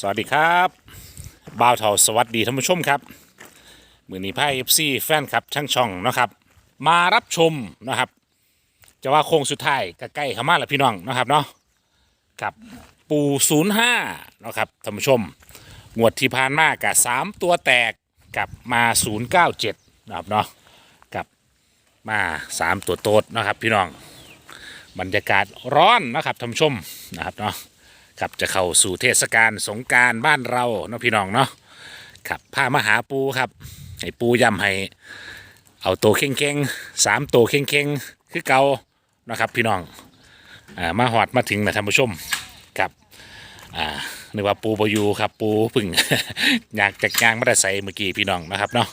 สวัสดีครับบ่าวเทาสวัสดีท่านผู้ชมครับมือนี้ไพ่เอฟซีแฟนครับช่างช่องนะครับ มารับชมนะครับ จะว่าโค้งสุดท้ายก็ใกล้เข้ามาแล้วพี่น้องนะครับเนาะครับปูศูนย์ห้านะครับท่านผู้ชมงวดที่ผ่านมากับสามตัวแตกกับมาศูนย์เก้าเจ็ดนะครับเนาะกับมาสามตัวโต๊ดนะครับพี่น้องบรรยากาศร้อนนะครับท่านผู้ชมนะครับเนาะ ครับจะเข้าสู่เทศกาลสงการบ้านเราเนาะพี่น้องเนาะครับพามาหาปูครับให้ปูย้ำให้เอาโตัวเข่งๆสามโตัวเข่งๆคือเก่านะครับพี่น้องอ่ามาหอดมาถึงนะท่านผู้ชมครับอ่านึกว่าปูบอยูครับปูพึ่งอยากจากยางมาได้ใส่เมื่อกี้พี่น้องนะครับเนาะ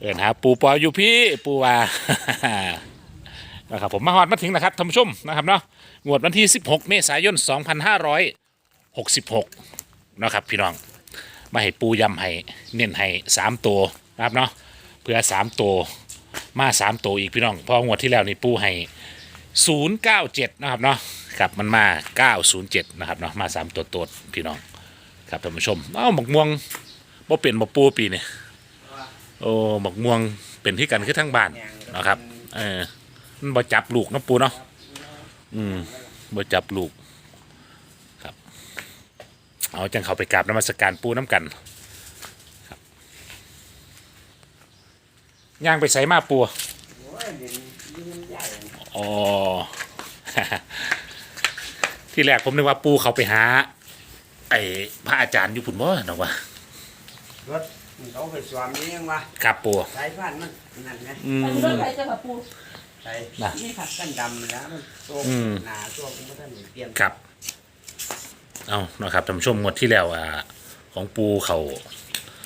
เอินหาปูปออยู่พี่ปูว่านะครับผมมาฮอดมาถึงนะครับท่านผู้ชมนะครับเนาะ งวดวันที่ 16 เมษายน 2566 นะครับ พี่น้อง มาให้ปูยำให้เน้นให้3ตัวนะครับเนาะเพื่อ 3 ตัวมา 3 ตัวอีกพี่น้องเพองวดที่แล้วนี่ปูให้ 097 นะครับเนาะครับมันมา 907 นะครับเนาะมา 3 ตัวตัวพี่น้อง ครับท่านผู้ชมเอ้าหมกม่วงบ่เปลี่ยนบ่ปูปีนี่โอ้หมกม่วงเป็นที่กันคือทั้งบ้านนะครับเออมันบ่จับลูกนาะปูเนาะ อืมบ่จับลูก ครับ เอาจังเขาไปกราบนมัสการปูน้ำกัน ครับย่างไปใส่มาปูอ๋อ ที่แรกผมนึกว่าปูเขาไปหา ไอ้พระอาจารย์อยู่พุ่นบ่เนาะวะรถเขาไปสวมนี่ยังวะครับปูสายพันธุ์มันนั่นไงอืมไปรถไฟจะกับปู ใส่น่ะนี่ขัดกันดำแล้วมันโซ่อืมหนาโซ่คุณพ่ท่านเปลี่ยนครับ เอานะครับท่านผู้ชมงวดที่แล้วอ่าของปูเขา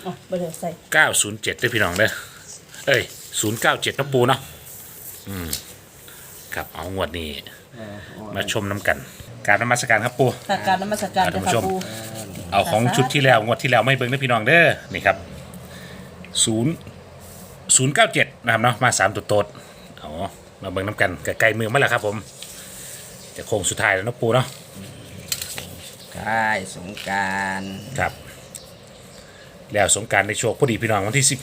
อ๋อไปเดี๋ยวใส่907ด้วยพี่น้องเด้อเอ้ย097น้องปูเนาะอืมครับเอางวดนี้เออโอ้ยมาชมน้ำกัน การนมัสการครับปูค่ะการนมัสการท่านจะผู้ค่ะชมปูเอาของชุดที่แล้วงวดที่แล้วไม่เบิ่งนะพี่น้องเด้อนี่ครับ0 097นะครับเนาะมา3ตัวโตดเอา มาเบิ่งน้ำกันใกล้ๆมือมาแล้วครับผมจะโค้งสุดท้ายแล้วเนาะปูเนาะใช่สงกรารครับ แล้วสงกรารในโชคพอดีพี่น้องวันที่16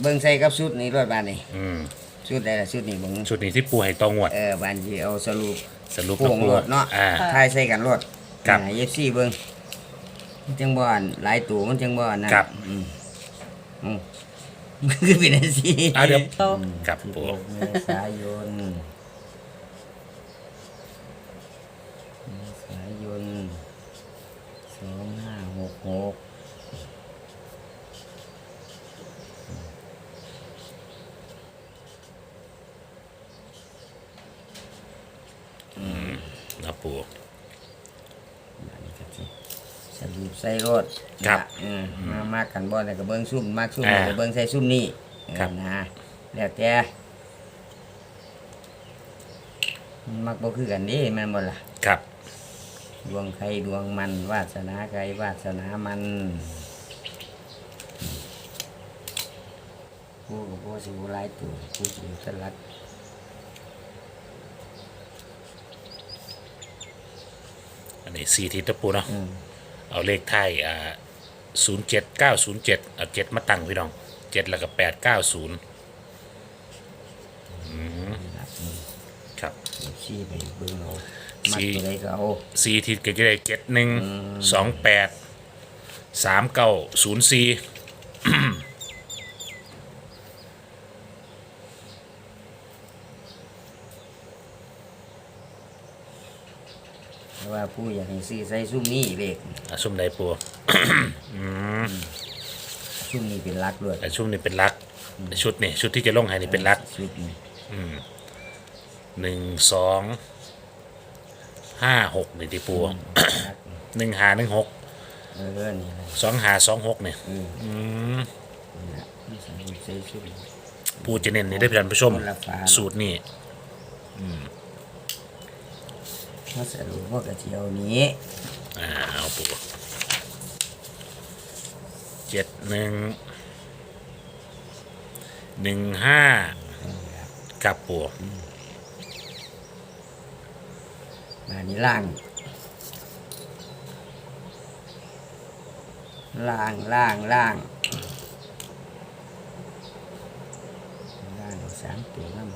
เบิ้งใส่กับชุดนี้รถบ้านนี่อืมชุดใดล่ะชุดนี้เบิ้งชุดนี้ที่ปูให้ตองวด เออบ้านที่เอาสรุปสรุปพวงปูรถเนาะอ่า ทายใส่กันรถครับ เอฟซีเบิ้งมันจังบ่อนหลายตัวมันจังบ่อนนะครับ อืม อืมคือเป็นอันซี่อะเดี๋ยวเราครับปูเมษายนเมษายนสองห้าหกหกนะปู สรุป ใส่รถครับนะอืมมามากกันบ่แต่ก็เบิ้งซุ่มมากซุ่มอ่าก็เบิ้งใส่ซุ่มนี่ครับเออนะแล้วแต่มันมักบ่คือกันเดิแม่นบ่ล่ะ ครับดวงใครดวงมัน วาสนาใครวาสนามันผู้กับผู้สิผู้หลายตัวผู้สิสลัดอันนี้สี่ทิศนะปูเนาะอืม เอาเลขไทายอ่าศูนย์เจ็ดเก้าศูนย์เจ็ดเอาเจ็ดมาตั้งพี่น้องเจ็ดแล้วก็แปดเก้าศูนย์ครับ ชี้ไปเบิ่งเอาชี้มักตัวใดก็เอาสี่ทิศก็จะได้เจ็ดหนึ่งสองแปดสามเก้าศูนย์สี่ แต่ว่าผู้อยากให้ซื้อใส่ซุ่มนี้เลขอะชุ่มใดปูซุ่มนี้เป็นหลักด้วยแต่ชุ่มนี่เป็นลักชุดนี่ชุดที่จะลงให้นี่เป็นลักชุดนี้หนึ่งสองห้าหกนี่ที่ปูหนึ่งหาหนึ่งหกเออนี่แหละสองหาสองหกเนี่ยอืมนี่แหละนี่ใส่ใส่ชุดนี้ปูจะเน้นนี่ได้พี่ท่านผู้ชม คนละฝา สูตรนี่มาสรุปว่ากระเทียวนี้อ่าเอาปูเจ็ดหนึ่งหนึ่งห้ากับปูมานี่ล่าง ล่างล่างล่างล่างเอาสามตัวน้ำ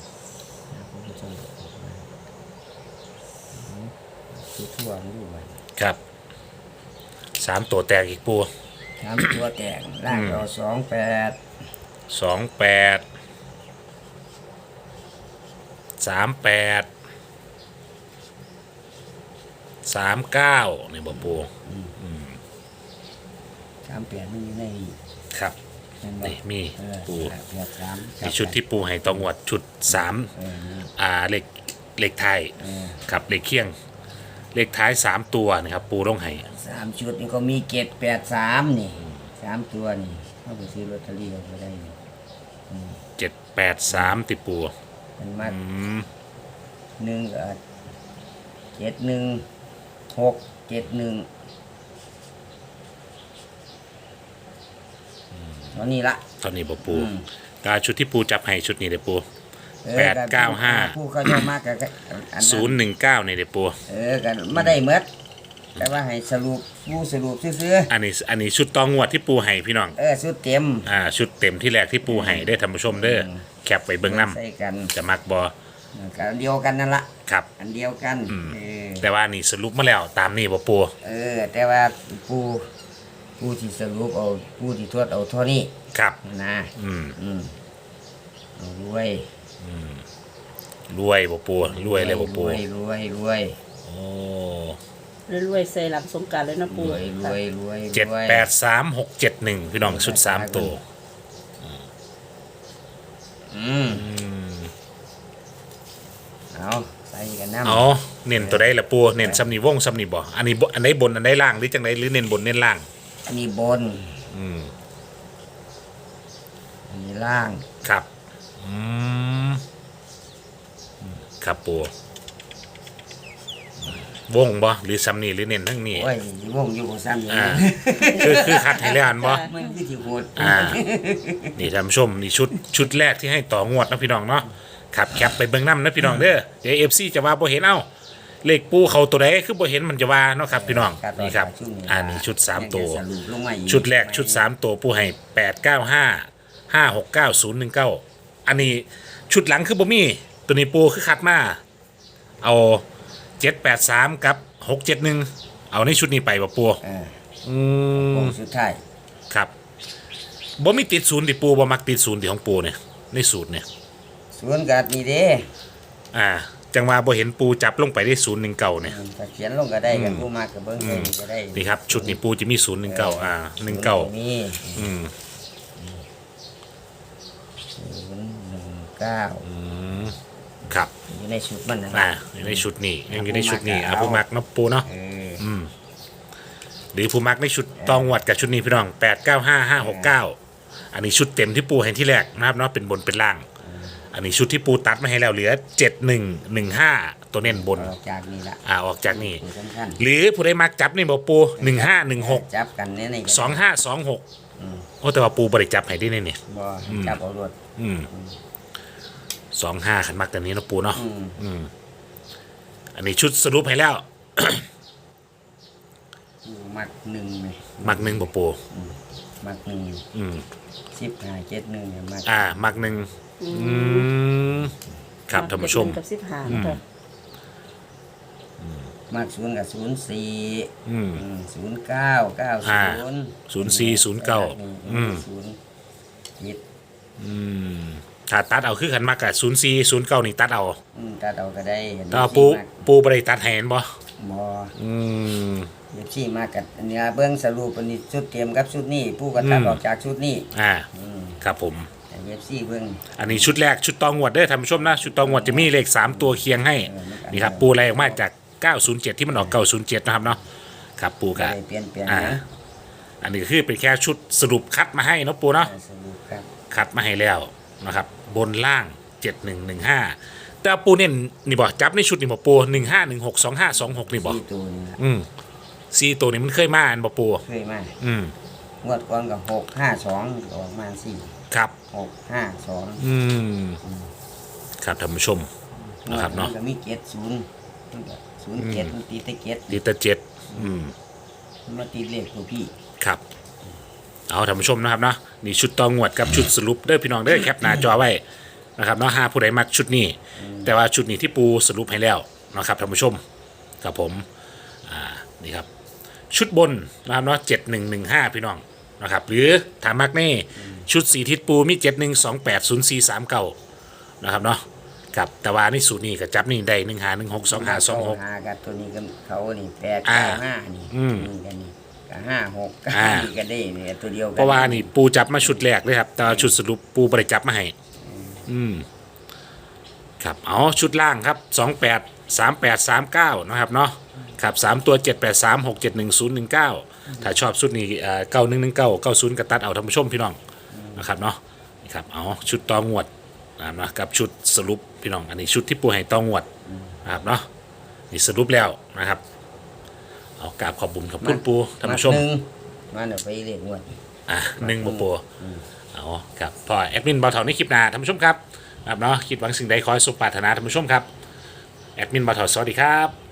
นะผมจะออกมา คือทั่วมันดูไว้ครับสามตัวแตกอีกปูสามตัวแตกล่างเอาสองแปดสองแปดสามแปดสามเก้านี่บ่ปูสามแปดมันอยู่ในครับนั่นบ่นี่มีเออปูแปดสามมีชุดที่ปูให้ตองวดชุดสามเออนี่อ่าเลขเลขไทายเออ ครับเลขเคียง เลขท้ายสามตัวนะครับ ปูต้องให้สามชุดนี่ก็มีเกตแปดสามนี่สามตัวนี่เข้าไปซื้อลอตเตอรี่เอาไปได้นี่เจ็ดแปดสามติปูมันมาอืมหนึ่งก็เจ็ดหนึ่งหกเจ็ดหนึ่งตอนนี้ละตอนนี้บ่ปูอืม กาชุดที่ปูจับให้ชุดนี้เด้อปู ออแปดเก้าห้า ผู้เขาจะมากกับอันนั้นศูนย์หนึ่งเก้านี่เด้อปูเออกันไม่ได้เมดแต่ว่าให้สรุปผู้สรุปซื้ออันนี้อันนี้ชุดตองวดที่ปูให้พี่น้อง ๆเออสุดเต็มอ่า ชุดเต็มที่แรกที่ปูให้ได้อท่านผู้ชมเด้ออแคปไปเบิ่งน้ใส่กันำจะมักบอกันเดียวกันนั่นละครับ อันเดียวกันอืมเออแต่ว่านี่สรุปมาแล้วตามนี่บ่ปูเออ แต่ว่าผู้ผู้ที่สรุปเอาผู้ที่ทวดเอาเท่านี้ครับ นะ อืม อืมเอารวย รวยบ่ปูรวยเลยบ่รปูวยรวยรวยโอ้รวยๆใส่หลังสงกรารเลยนะรปูวยรวยรวยเจ็ดแปดสามหกเจ็ดหนึ่งพี่น้องชุดสามตัว อืมเอาใส่กันน้ำอ๋อเน้นตัวใดละปูเน้นซ้ำนี่วงซ้ำนี่บ่อันนี้บ่อันใดบนอันใดล่างหรือจังไดหรือเน้นบนเน้นล่าง อันนี้บนอืมอันนี้ล่าง ครับ อืมครับปูวงบ่หรือซ้ำนี่หรือเน้นทั้งนี้โอ้ยวงอยู่บ่ซ้ำอย่างอ่านี้คือคือคัดให้แล้วอันบ่ มันคือที่โหดอ่า นี่ท่านผู้ชมนี่ชุดชุดแรกที่ให้ต่องวดนะพี่น้องเนาะขับแคปไปเบิ่งน้ำนะพี่น้องเด้อเดี๋ยวเอฟซีจะว่าบ่เห็นเอ้าเลขปูเขาตัวใดคือบ่เห็นมันจะว่าเนาะครับพี่น้องนี่ครับอ่านี่ชุดสามตัวสรุปลงมาอีกชุดแรกชุดสามตัวปูให้แปดเก้าห้าห้าหกเก้าศูนย์หนึ่งเก้า อันนี้ชุดหลังคือบ่มีตัวนี้ปูคือคัดมา เอาเจ็ดแปดสามกับหกเจ็ดหนึ่งเอาในชุดนี้ไปบ่ปูเอออืวมงสุดท้ายครับบ่มีติดศูนย์ติปูบ่มักติดศูนย์ที่ของปูเนี่ยในสูตรเนี่ยสวนกัดนี่เด้อ่า จังว่าบ่เห็นปูจับลงไปได้ศูนย์หนึ่งเก่าเนี่ย ถ้าเขียนลงก็ได้กันผู้มากกับเบิ้งได้ก็ได้นี่ครับชุดนี้ปูจะมีศูนย์หนึ่งเก่าอ่าหนึ่งเก่านี่อืม ศูนย์หนึ่ง เก้าครับอยู่ในชุดมันนะอ่าอยู่ในชุดนี้ยังอยู่ในชุดนี้อ่าผู้มักเนาะปูเนาะเอออืมหรือผู้มักในชุดตองหวัดกับชุดนี้พี่น้องแปดเก้าห้าห้าหกเก้าอันนี้ชุดเต็มที่ปูเห็นที่แรกนะครับเนาะเป็นบนเป็นล่าง อันนี้ชุดที่ปูตัดมาให้แล้วเหลือเจ็ดหนึ่งหนึ่งห้าตัวเน้นบน ออกจากนี่ละอ่าออกจากนี่ ตัวสำคัญหรือผู้ใดมักจับนี่บอกปูหนึ่งห้าหนึ่งหกจับกันเนี่ยในสองห้าสองหกโอ้แต่ว่าปูบริจับให้ได้เนี่ยนี่บ่จับเอารถอืม สองห้าขันมักแต่นี้เนาะปูเนาะอืมอืมอันนี้ชุดสรุปให้แล้ว มักหนึ่งไหมมักหนึ่งบอกปูมักหนึ่งอืมสิบห้าเจ็ดหนึ่งเนี่ยมักอ่า มักหนึ่งอืมครับท่านผู้ชม กับสิบหานะคะมักศูนย์กับศูนย์สี่อืม ศูนย์เก้าเก้าอ่าศูนย์ศูนย์สี่ศูนย์เก้าอืม ศูนย์เจ็ดอืม ถ้าตัดเอาคือขันมักกับศูนย์สี่ศูนย์เก้านี่ตัดเอาอืมตัดเอาก็ได้เห็นแต่ว่าปูมักปูบริตัดให้เห็นบ่บ่ อืมเดี๋ยวชี้มากัดอันนี้เบื้องสรุปอันนี้ชุดเตรียมกับชุดนี้ผู้ก็ตัดอืมออกจากชุดนี้อ่า อืมครับผม แต่เย็บซี่เบื้องอันนี้ชุดแรกชุดตองวดเด้อท่านผู้ชมนะ ชุดตองวดจะมีเลขสามตัวเคียงให้เออมันก็นี่ครับปูอะไรออกมาจาก 907 ที่มันออก 907 นะครับเนาะครับปูก็กะได้เปลี่ยนเปลี่ยนอ่า นะอันนี้คือเป็นแค่ชุดสรุปคัดมาให้เนาะปูเนาะสรุปครับคัดมาให้แล้ว นะครับ บนล่าง 7115 แต่ปูเนี่ยนี่บอกจับในชุดนี่บอกปู15162526นี่บอกซี่ตัวนี่ละอืมซีตัวนี้มันเคยมาอันบอกปูเคยมาอืมงวดก่อนกับหกห้าสองออกมาสี่ครับ หกห้าสองอืมครับท่านผู้ชม นะครับเนาะก็มีเจ็ดศูนย์ศูนย์เจ็ดมันตีแตะเก็ดดีแตเจ็ดอืม มันมาตีเลขตัวพี่ ครับ เอาท่านผู้ชมนะครับเนาะนี่ชุดตองวดกับชุดสรุปเด้อพี่น้องเด้อแคปหน้าจอไว้นะครับเนาะหาผู้ใดมักชุดนี้ แต่ว่าชุดนี้ที่ปูสรุปให้แล้วนะครับท่านผู้ชมกับผมอ่านี่ครับชุดบนนะครับเนาะเจ็ดหนึ่งหนึ่งห้าพี่น้องนะครับหรือถามมักนี่ชุดสีทิศปูมีเจ็ดหนึ่งสองแปดศูนย์สี่สามเก้านะครับเนาะกับแต่ว่าในสูตรนี้ก็จับนี่ได้หนึ่งหาหนึ่งหกสองหาสองหก หากับตัวนี้ก็เขานี่แปดอ่า เก้าห้านี่อืม นี่กันนี่ ก็ห้าหกก็อ่านี่ก็ได้เนี่ยตัวเดียวกัเพราะว่านี่ปูจับมาชุดแรกเลยครับ แต่ว่าชุดสรุปปูบริจับมาให้ อืม ครับ เอาชุดล่างครับ สองแปด สามแปด สามเก้านะครับเนาะ ครับสามตัวเจ็ดแปดสามหกเจ็ดหนึ่งศูนย์หนึ่งเก้าถ้าชอบชุดนี้เก้าหนึ่งหนึ่งเก้าเก้าศูนย์กระตัดเอาท่านผู้ชมพี่น้อง นะครับเนาะนี่ครับ เอาชุดตองวดนะครับเนาะกับชุดสรุปพี่น้อง อันนี้ชุดที่ปูให้ตองวดนะครับเนาะ นี่สรุปแล้วนะครับ เอากราบขอบบุญขอบคุณปูท่านผู้ชม หนึ่งมาเดี๋ยวไปเรียกงวด อะหนึ่งบปัวเอาครับพอแอดมินบอลเถานี่คลิปหนาท่านผู้ชมครับครับเนาะคิดหวังสิ่งใดขอให้สุขปรารถนาท่านผู้ชมครับ แอดมินบอลเถาสวัสดีครับ